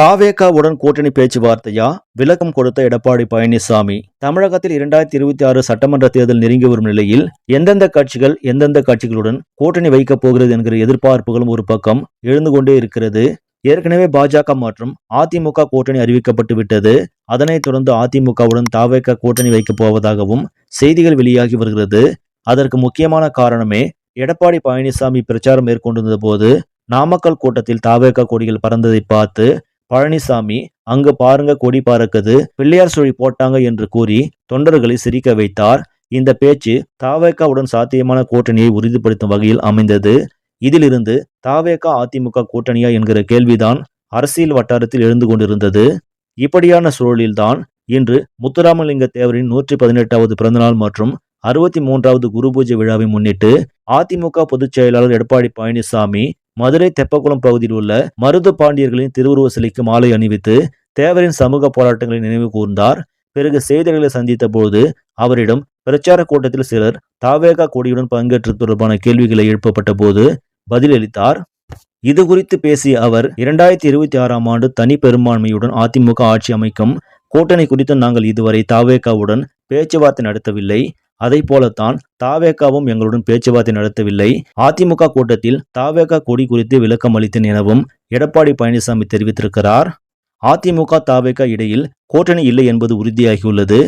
தாவேகாவுடன் கூட்டணி பேச்சுவார்த்தையா? விளக்கம் கொடுத்த எடப்பாடி பழனிசாமி தமிழகத்தில் இரண்டாயிரத்தி இருபத்தி ஆறு சட்டமன்ற தேர்தல் நெருங்கி வரும் நிலையில் எந்தெந்த கட்சிகள் எந்தெந்த கட்சிகளுடன் கூட்டணி வைக்கப் போகிறது என்கிற எதிர்பார்ப்புகளும் ஒரு பக்கம் எழுந்து கொண்டே இருக்கிறது. ஏற்கனவே பாஜக மற்றும் அதிமுக கூட்டணி அறிவிக்கப்பட்டு விட்டது. அதனைத் தொடர்ந்து அதிமுகவுடன் தாவேக கூட்டணி வைக்கப் போவதாகவும் செய்திகள் வெளியாகி வருகிறது. அதற்கு முக்கியமான காரணமே எடப்பாடி பழனிசாமி பிரச்சாரம் மேற்கொண்டிருந்த போது நாமக்கல் கூட்டத்தில் தாவேக கொடிகள் பறந்ததை பார்த்து பழனிசாமி அங்கு பாருங்க கொடி பறக்குது பிள்ளையார் சுழி போட்டாங்க என்று கூறி தொண்டர்களை சிரிக்க வைத்தார். இந்த பேச்சு தாவேக்காவுடன் சாத்தியமான கூட்டணியை உறுதிப்படுத்தும் வகையில் அமைந்தது. இதிலிருந்து தாவேக்கா அதிமுக கூட்டணியா என்கிற கேள்விதான் அரசியல் வட்டாரத்தில் எழுந்து கொண்டிருந்தது. இப்படியான சூழலில்தான் இன்று முத்துராமலிங்க தேவரின் நூற்றி பதினெட்டாவது பிறந்தநாள் மற்றும் அறுபத்தி மூன்றாவது குரு பூஜை விழாவை முன்னிட்டு அதிமுக பொதுச் செயலாளர் எடப்பாடி பழனிசாமி மதுரை தெப்பக்குளம் பகுதியில் உள்ள மருது பாண்டியர்களின் திருவுருவ சிலைக்கு மாலை அணிவித்து தேவரின் சமூக போராட்டங்களை நினைவு கூர்ந்தார். பிறகு செய்தியாளர்களை சந்தித்த போது அவரிடம் பிரச்சார கூட்டத்தில் சிலர் தாவேகா கொடியுடன் பங்கேற்று தொடர்பான கேள்விகளை எழுப்பப்பட்ட போது பதிலளித்தார். இது குறித்து பேசிய அவர் இரண்டாயிரத்தி இருபத்தி ஆறாம் ஆண்டு தனி பெரும்பான்மையுடன் அதிமுக ஆட்சி அமைக்கும் கூட்டணி குறித்து நாங்கள் இதுவரை தாவேகாவுடன் பேச்சுவார்த்தை நடத்தவில்லை. அதை போலத்தான் தாவேக்காவும் எங்களுடன் பேச்சுவார்த்தை நடத்தவில்லை. அதிமுக கூட்டத்தில் தாவேகா கொடி குறித்து விளக்கம் அளித்தேன் எனவும் எடப்பாடி பழனிசாமி தெரிவித்திருக்கிறார். அதிமுக தாவேக்கா இடையில் கூட்டணி இல்லை என்பது உறுதியாகியுள்ளது.